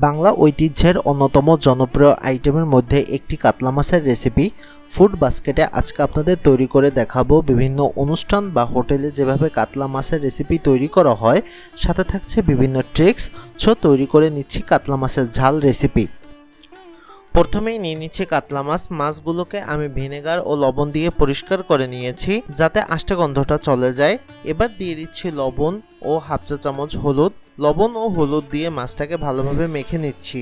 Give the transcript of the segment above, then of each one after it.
বাংলা ঐতিহ্যের অন্যতম জনপ্রিয় আইটেমের মধ্যে একটি কাতলা মাছের রেসিপি ফুড বাস্কেটে আজকে আপনাদের তৈরি করে দেখাবো বিভিন্ন অনুষ্ঠান বা হোটেলে যেভাবে কাতলা মাছের রেসিপি তৈরি করা হয়, সাথে থাকছে বিভিন্ন ট্রিক্স সো তৈরি করে নিচ্ছি কাতলা মাছের ঝাল রেসিপি প্রথমেই নিয়ে নিচ্ছি কাতলা মাছ। মাছগুলোকে আমি ভিনেগার ও লবণ দিয়ে পরিষ্কার করে নিয়েছি, যাতে আষ্টে গন্ধটা চলে যায়। এবার দিয়ে দিচ্ছি লবণ ও হাফ চা চামচ হলুদ। লবণ ও হলুদ দিয়ে মাছটাকে ভালোভাবে মেখে নিচ্ছি।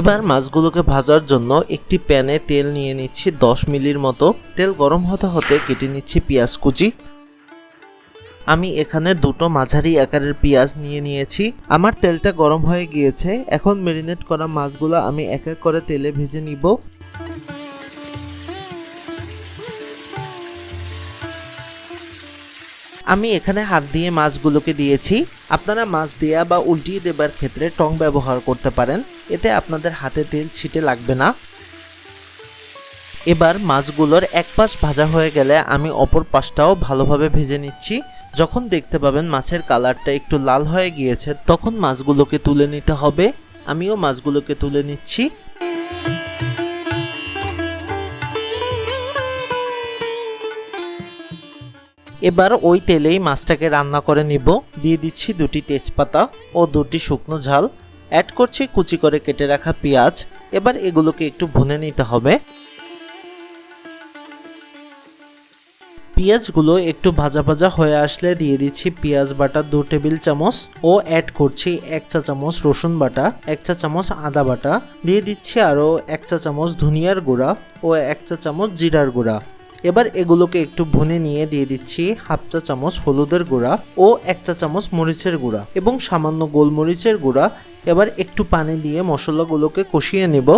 এবার মাছগুলোকে ভাজার জন্য একটি প্যানে তেল নিয়ে নিচ্ছি দশ মিলির মতো। তেল গরম হতে হতে কেটে নিচ্ছি পেঁয়াজ কুচি। আমি এখানে দুটো মাঝারি আকারের পেঁয়াজ নিয়ে নিয়েছি। আমার তেলটা গরম হয়ে গিয়েছে। এখন মেরিনেট করা মাছগুলো আমি এক এক করে তেলে ভেজে নিব। আমি এখানে হাত দিয়ে মাছগুলোকে দিয়েছি। আপনারা মাছ দেয়া বা উল্টিয়ে দেবার ক্ষেত্রে টং ব্যবহার করতে পারেন। এতে আপনাদের হাতে তেল ছিটে লাগবে না। এবার মাছগুলোর এক পাশ ভাজা হয়ে গেলে আমি অপর পাশটাও ভালোভাবে ভেজে নিচ্ছি। যখন দেখতে পাবেন মাছের কালারটা একটু লাল হয়ে গিয়েছে, তখন মাছগুলোকে তুলে নিতে হবে। আমিও মাছগুলোকে তুলে নিচ্ছি। এবার ওই তেলেই মাছটাকে রান্না করে নিব। দিয়ে দিচ্ছি দুটি তেজপাতা ও দুটি শুকনো ঝাল। অ্যাড করছি কুচি করে কেটে রাখা পেঁয়াজ। এবার এগুলোকে একটু ভুনে নিতে হবে। পেঁয়াজগুলো একটু ভাজা ভাজা হয়ে আসলে দিয়ে দিচ্ছি পেঁয়াজ বাটা দু টেবিল চামচ ও অ্যাড করছি এক চা চামচ রসুন বাটা, এক চা চামচ আদা বাটা। দিয়ে দিচ্ছি আরও এক চা চামচ ধনিয়ার গুঁড়া ও এক চা চামচ জিরার গুঁড়া। এবার এগুলোকে একটু ভুনে নিয়ে দিয়ে দিচ্ছি হাফ চা চামচ হলুদের গুঁড়া ও এক চা চামচ মরিচের গুঁড়া এবং সামান্য গোলমরিচের গুঁড়া। এবার একটু পানি দিয়ে মশলাগুলোকে কষিয়ে নেব।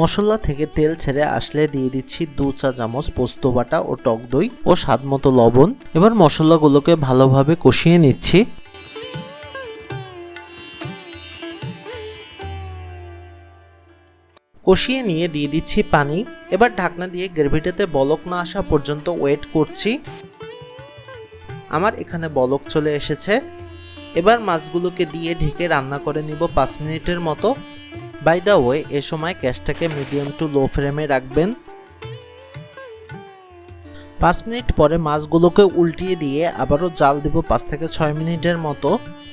মশলা থেকে তেল ছেড়ে আসলে দিয়ে দিচ্ছি দু চা চামচ পোস্ত বাটা ও টক দই ও স্বাদ মতো লবণ। এবার মশলাগুলোকে ভালোভাবে কষিয়ে নিচ্ছি। কষিয়ে নিয়ে দিয়ে দিচ্ছি পানি। এবার ঢাকনা দিয়ে গ্রেভিটাতে বলক না আসা পর্যন্ত ওয়েট করছি। আমার এখানে বলক চলে এসেছে। এবার মাছগুলোকে দিয়ে ঢেকে রান্না করে নিব পাঁচ মিনিটের মতো। বাই দ্য ওয়ে এ সময় গ্যাসটাকে মিডিয়াম টু লো ফ্লেমে রাখবেন। পাঁচ মিনিট পরে মাছগুলোকে উল্টিয়ে দিয়ে আবারও জাল দেব পাঁচ থেকে ছয় মিনিটের মতো।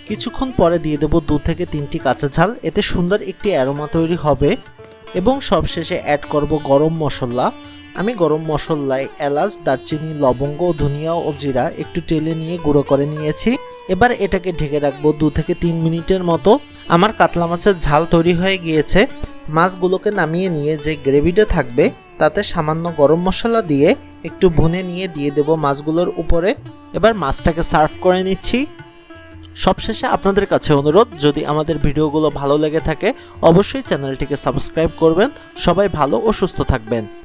কিছুক্ষণ পরে দিয়ে দেব দু থেকে তিনটি কাঁচা ঝাল। এতে সুন্দর একটি অ্যারোমা তৈরি হবে এবং সবশেষে অ্যাড করব গরম মশলা। আমি গরম মশলায় এলাচ, দারচিনি, লবঙ্গ, ধনিয়া ও জিরা একটু টেলে নিয়ে গুঁড়ো করে নিয়েছি। এবার এটাকে ঢেকে রাখব দু থেকে তিন মিনিটের মতো। আমার কাতলা মাছের ঝাল তৈরি হয়ে গিয়েছে। মাছগুলোকে নামিয়ে নিয়ে যে গ্রেভিটা থাকবে, তাতে সামান্য গরম মশলা দিয়ে একটু ভুনে নিয়ে দিয়ে দেব মাছগুলোর উপরে। এবার মাছটাকে সার্ভ করে নিচ্ছি। সবশেষে আপনাদের কাছে অনুরোধ, যদি আমাদের ভিডিওগুলো ভালো লেগে থাকে, অবশ্যই চ্যানেলটিকে সাবস্ক্রাইব করবেন। সবাই ভালো ও সুস্থ থাকবেন।